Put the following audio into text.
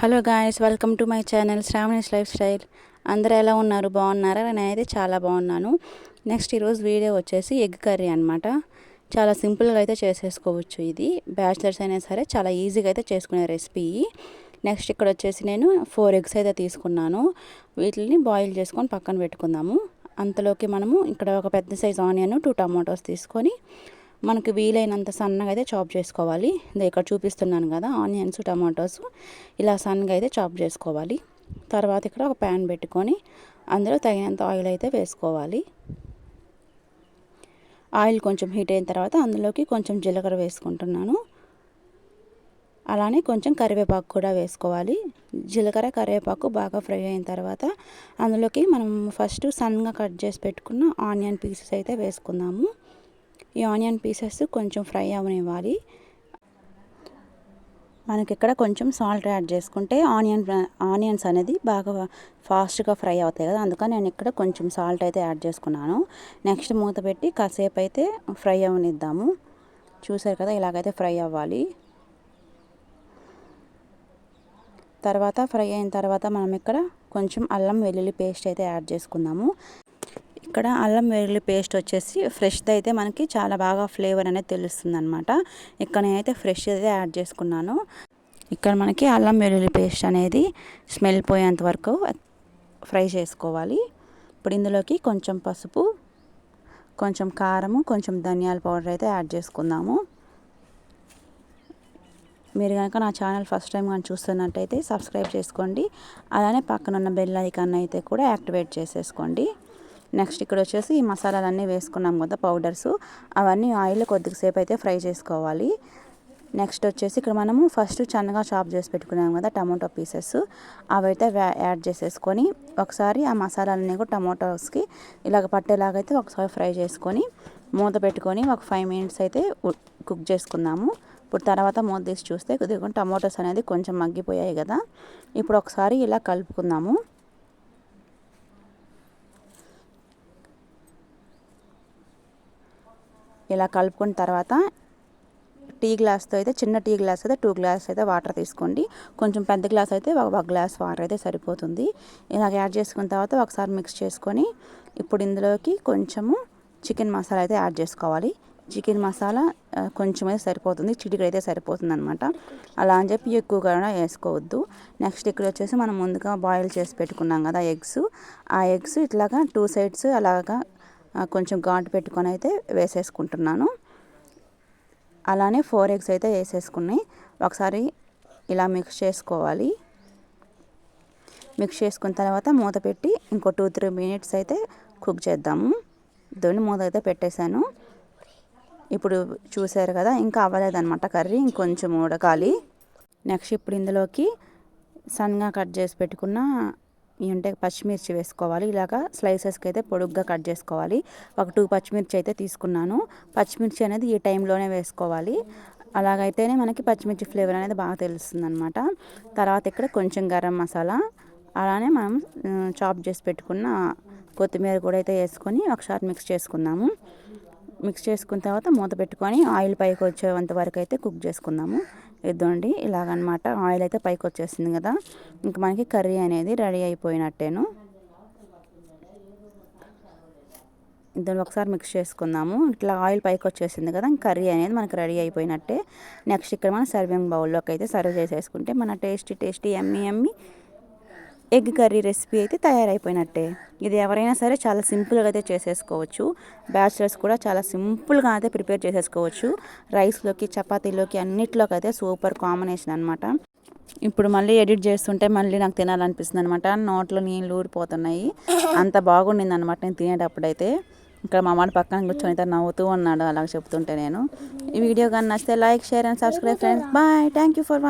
Hello guys welcome to my channel Sravani's lifestyle. అందరూ ఎలా ఉన్నారు? బాగున్నారా? నేనైతే చాలా బాగున్నాను. నెక్స్ట్ ఈరోజు వీడియో వచ్చేసి ఎగ్ కర్రీ అనమాట చాలా సింపుల్గా అయితే చేసేసుకోవచ్చు ఇది. బ్యాచిలర్స్ అయినా సరే చాలా ఈజీగా అయితే చేసుకునే రెసిపీ నెక్స్ట్ ఇక్కడ వచ్చేసి నేను ఫోర్ ఎగ్స్ అయితే తీసుకున్నాను. వీటిని బాయిల్ చేసుకొని పక్కన పెట్టుకుందాము. అంతలోకి మనము ఇక్కడ ఒక పెద్ద సైజ్ ఆనియన్ టూ టమాటోస్ తీసుకొని మనకు వీలైనంత సన్నగా అయితే చాప్ చేసుకోవాలి. ఇక్కడ చూపిస్తున్నాను కదా ఆనియన్స్ టమాటోస్ ఇలా సన్నగా అయితే చాప్ చేసుకోవాలి. తర్వాత ఇక్కడ ఒక ప్యాన్ పెట్టుకొని అందులో తగినంత ఆయిల్ అయితే వేసుకోవాలి. ఆయిల్ కొంచెం హీట్ అయిన తర్వాత అందులోకి కొంచెం జీలకర్ర వేసుకుంటున్నాను. అలానే కొంచెం కరివేపాకు కూడా వేసుకోవాలి. జీలకర్ర కరివేపాకు బాగా ఫ్రై అయిన తర్వాత అందులోకి మనం ఫస్ట్ సన్గా కట్ చేసి పెట్టుకున్న ఆనియన్ పీసెస్ అయితే వేసుకుందాము. ఈ ఆనియన్ పీసెస్ కొంచెం ఫ్రై అవనివ్వాలి. మనకి ఇక్కడ కొంచెం సాల్ట్ యాడ్ చేసుకుంటే ఆనియన్ ఆనియన్స్ అనేది బాగా ఫాస్ట్గా ఫ్రై అవుతాయి కదా అందుకని నేను ఇక్కడ కొంచెం సాల్ట్ అయితే యాడ్ చేసుకున్నాను. నెక్స్ట్ మూత పెట్టి కాసేపు అయితే ఫ్రై అవనిద్దాము. చూసారు కదా ఇలాగైతే ఫ్రై అవ్వాలి. తర్వాత ఫ్రై అయిన తర్వాత మనం ఇక్కడ కొంచెం అల్లం వెల్లుల్లి పేస్ట్ అయితే యాడ్ చేసుకుందాము. ఇక్కడ అల్లం వెల్లుల్లి పేస్ట్ వచ్చేసి ఫ్రెష్ది అయితే మనకి చాలా బాగా ఫ్లేవర్ అనేది తెలుస్తుంది అనమాట ఇక్కడ నేనైతే ఫ్రెష్ అయితే యాడ్ చేసుకున్నాను. ఇక్కడ మనకి అల్లం వెల్లుల్లి పేస్ట్ అనేది స్మెల్ పోయేంత వరకు ఫ్రై చేసుకోవాలి. ఇప్పుడు ఇందులోకి కొంచెం పసుపు కొంచెం కారము కొంచెం ధనియాల పౌడర్ అయితే యాడ్ చేసుకుందాము. మీరు కనుక నా ఛానల్ ఫస్ట్ టైం కానీ చూస్తున్నట్టయితే సబ్స్క్రైబ్ చేసుకోండి. అలానే పక్కన ఉన్న బెల్ ఐకాన్ అయితే కూడా యాక్టివేట్ చేసేసుకోండి. నెక్స్ట్ ఇక్కడ వచ్చేసి ఈ మసాలాలన్నీ వేసుకున్నాం కదా పౌడర్స్. అవన్నీ ఆయిల్ కొద్దిసేపు అయితే ఫ్రై చేసుకోవాలి. నెక్స్ట్ వచ్చేసి ఇక్కడ మనము ఫస్ట్ చన్నగా చాప్ చేసి పెట్టుకున్నాం కదా టమాటో పీసెస్. అవైతే యాడ్ చేసేసుకొని ఒకసారి ఆ మసాలాలన్నీ కూడా టమాటోస్కి ఇలాగ పట్టేలాగైతే ఒకసారి ఫ్రై చేసుకొని మూత పెట్టుకొని ఒక ఫైవ్ మినిట్స్ అయితే కుక్ చేసుకుందాము. ఇప్పుడు తర్వాత మూత తీసి చూస్తే కొద్దిగా టమాటోస్ అనేది కొంచెం మగ్గిపోయాయి కదా. ఇప్పుడు ఒకసారి ఇలా కలుపుకుందాము. ఇలా కలుపుకున్న తర్వాత టీ గ్లాస్తో అయితే చిన్న టీ గ్లాస్ అయితే టూ గ్లాస్ అయితే వాటర్ తీసుకోండి. కొంచెం పెద్ద గ్లాస్ అయితే ఒక గ్లాస్ వాటర్ అయితే సరిపోతుంది. ఇలాగ యాడ్ చేసుకున్న తర్వాత ఒకసారి మిక్స్ చేసుకొని ఇప్పుడు ఇందులోకి కొంచెము చికెన్ మసాలా అయితే యాడ్ చేసుకోవాలి. చికెన్ మసాలా కొంచెం అయితే సరిపోతుంది. చిటికడ అయితే సరిపోతుంది అనమాట అలా అని చెప్పి ఎక్కువగా వేసుకోవద్దు. నెక్స్ట్ ఇక్కడ వచ్చేసి మనం ముందుగా బాయిల్ చేసి పెట్టుకున్నాం కదా ఎగ్స్. ఆ ఎగ్స్ ఇట్లాగా టూ సైడ్స్ అలాగా కొంచెం ఘాటు పెట్టుకొని అయితే వేసేసుకుంటున్నాను. అలానే ఫోర్ ఎగ్స్ అయితే వేసేసుకున్నాయి. ఒకసారి ఇలా మిక్స్ చేసుకోవాలి. మిక్స్ చేసుకున్న తర్వాత మూత పెట్టి ఇంకో టూ త్రీ మినిట్స్ అయితే కుక్ చేద్దాము. దొండి మూత అయితే పెట్టేశాను. ఇప్పుడు చూసారు కదా ఇంకా అవ్వలేదన్నమాట కర్రీ ఇంకొంచెం ఉడకాలి. నెక్స్ట్ ఇప్పుడు ఇందులోకి సన్నగా కట్ చేసి పెట్టుకున్న ఉంటే పచ్చిమిర్చి వేసుకోవాలి. ఇలాగా స్లైసెస్కి అయితే పొడుగ్గా కట్ చేసుకోవాలి. ఒక టూ పచ్చిమిర్చి అయితే తీసుకున్నాను. పచ్చిమిర్చి అనేది ఈ టైంలోనే వేసుకోవాలి. అలాగైతేనే మనకి పచ్చిమిర్చి ఫ్లేవర్ అనేది బాగా తెలుస్తుంది అనమాట తర్వాత ఇక్కడ కొంచెం గరం మసాలా అలానే మనం చాప్ చేసి పెట్టుకున్న కొత్తిమీర కూడా అయితే వేసుకొని ఒకసారి మిక్స్ చేసుకుందాము. మిక్స్ చేసుకున్న తర్వాత మూత పెట్టుకొని ఆయిల్ పైకి వచ్చేంత వరకు అయితే కుక్ చేసుకుందాము. ఇద్దండి. ఇలాగనమాట ఆయిల్ అయితే పైకి వచ్చేసింది కదా. ఇంక మనకి కర్రీ అనేది రెడీ అయిపోయినట్టేను. ఇద్దరు ఒకసారి మిక్స్ చేసుకుందాము. ఇట్లా ఆయిల్ పైకి వచ్చేసింది కదా కర్రీ అనేది మనకి రెడీ అయిపోయినట్టే. నెక్స్ట్ ఇక్కడ మనం సర్వింగ్ బౌల్లోకి అయితే సర్వ్ చేసేసుకుంటే మన tasty tasty yummy yummy egg curry recipe అయితే తయారైపోయినట్టే. ఇది ఎవరైనా సరే చాలా సింపుల్గా అయితే చేసేసుకోవచ్చు. బ్యాచిలర్స్ కూడా చాలా సింపుల్గా అయితే ప్రిపేర్ చేసేసుకోవచ్చు. రైస్లోకి చపాతీలోకి అన్నిట్లోకి అయితే సూపర్ కాంబినేషన్ అనమాట ఇప్పుడు మళ్ళీ ఎడిట్ చేస్తుంటే మళ్ళీ నాకు తినాలనిపిస్తుంది అనమాట నోట్లో నీళ్ళు ఊరిపోతున్నాయి. అంత బాగుండింది అనమాట నేను తినేటప్పుడైతే. ఇక్కడ మా మాట పక్కన కూర్చొని అయితే నవ్వుతూ ఉన్నాడు అలాగ చెప్తుంటే నేను. ఈ వీడియో కానీ నచ్చితే like share and subscribe friends. Bye. Thank you for